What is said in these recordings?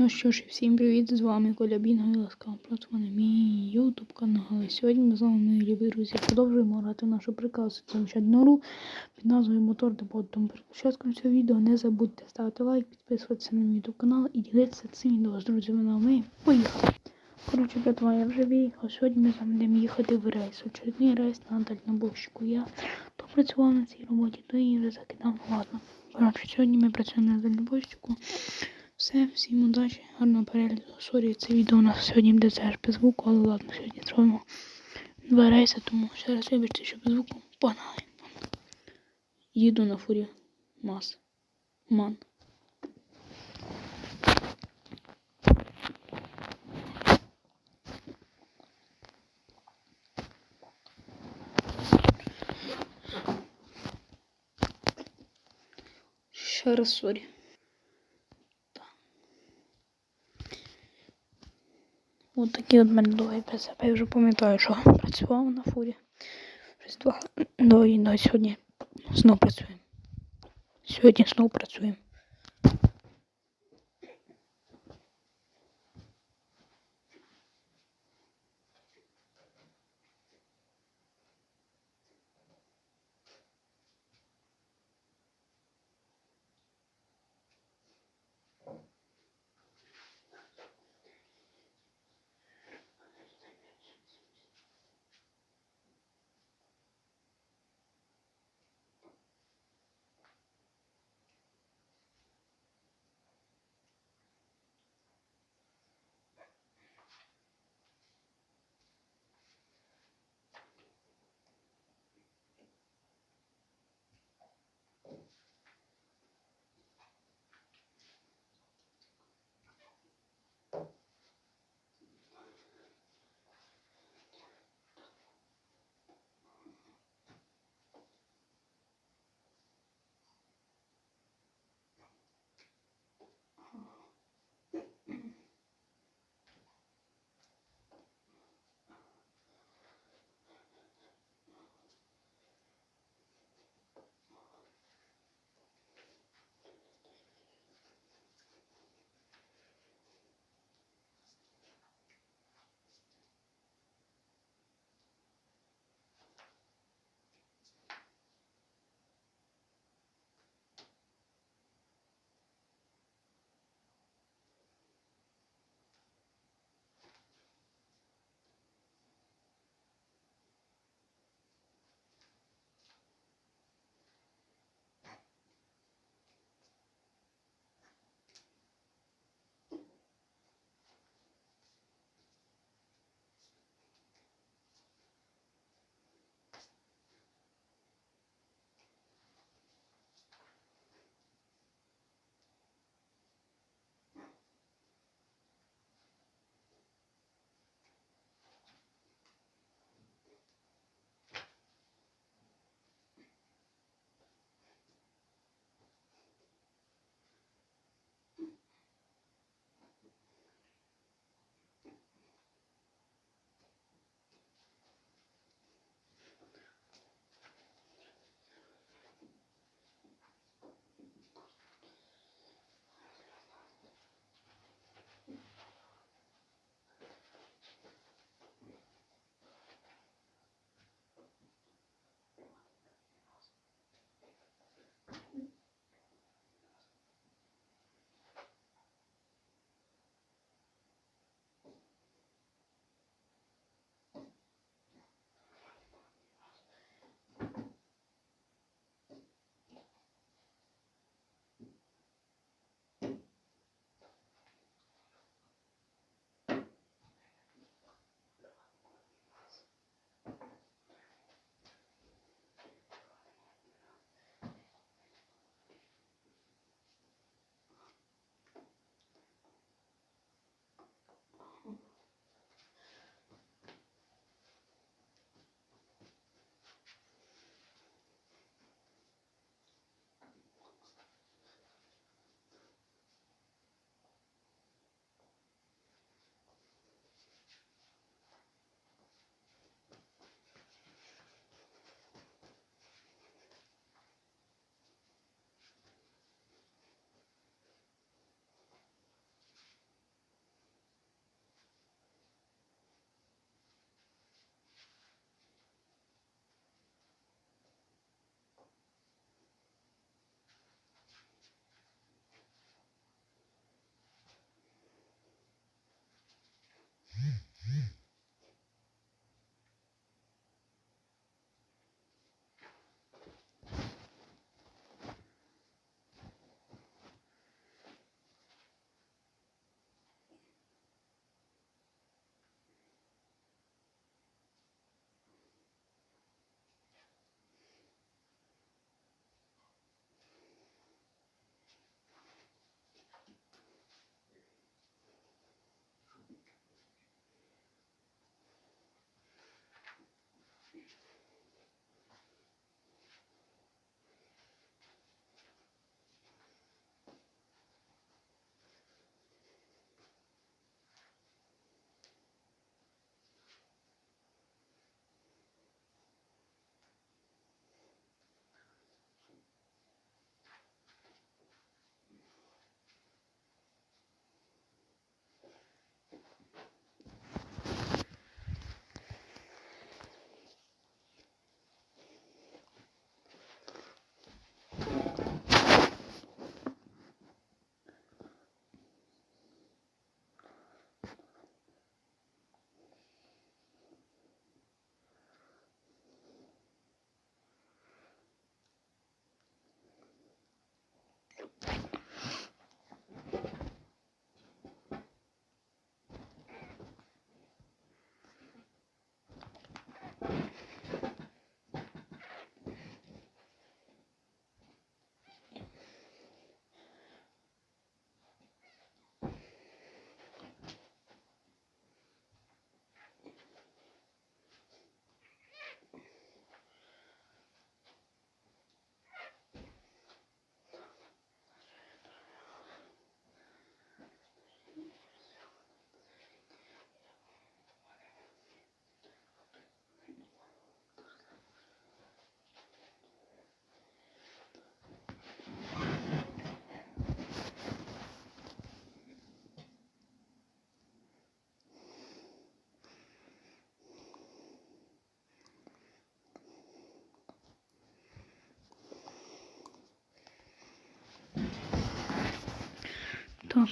Ну що ж, всім привіт! З вами Коля Бінго і ласкаво просимо на мій ютуб канал. Сьогодні ми з вами, мої любі друзі, продовжуємо грати нашу прекрасну замечательну під назвою Мотор. Тому перед початком цього відео не забудьте ставити лайк, підписуватися на мій ютуб канал і ділитися цим відео з друзями на ми. Поїхали! Коротше, братва, я вже виїхав. Сьогодні ми з вами будемо їхати в рейс. Очередний рейс на дальнобойщику. Я то працював на цій роботі, то її вже закидав. Ладно. Коротше, сьогодні ми працюємо на дальнобойщику. Все, всім удачі, гарного перегляду. Сорі, це відео у нас сьогодні буде теж без звуку, але ладно, сьогодні зробимо два рейси, тому ще раз вибачте, що без звуку. Погнали. Їду на фурі. Мас. Ман. Ще раз сорі. От такі от мене довгий прицеп. Я вже пам'ятаю, що працював на фурі. Щось два довгі, ну, сьогодні знов працюємо. Сьогодні знов працюємо.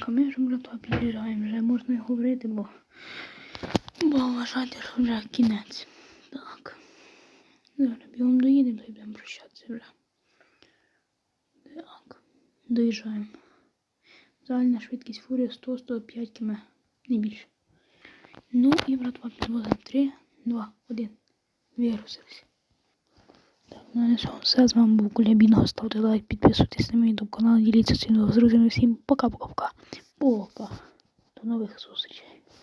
Вже братва під'їжджаємо, вже можна і говорити, бо, бо вважайте, що вже кінець. Так. Зараз бігом доїдемо, то й будемо прощатися вже. Так. Доїжджаємо. Загальна швидкість фурія 100-105 км. Не більше. Ну і братва підвозимо 3, 2, 1. Вирусились. Так, ну на цьому все. З вами був Кулябінго. Ставте лайк, підписуйтесь на мій YouTube канал, діліться цим з друзями. Всім пока-пока-пока. Пока. До нових зустрічей.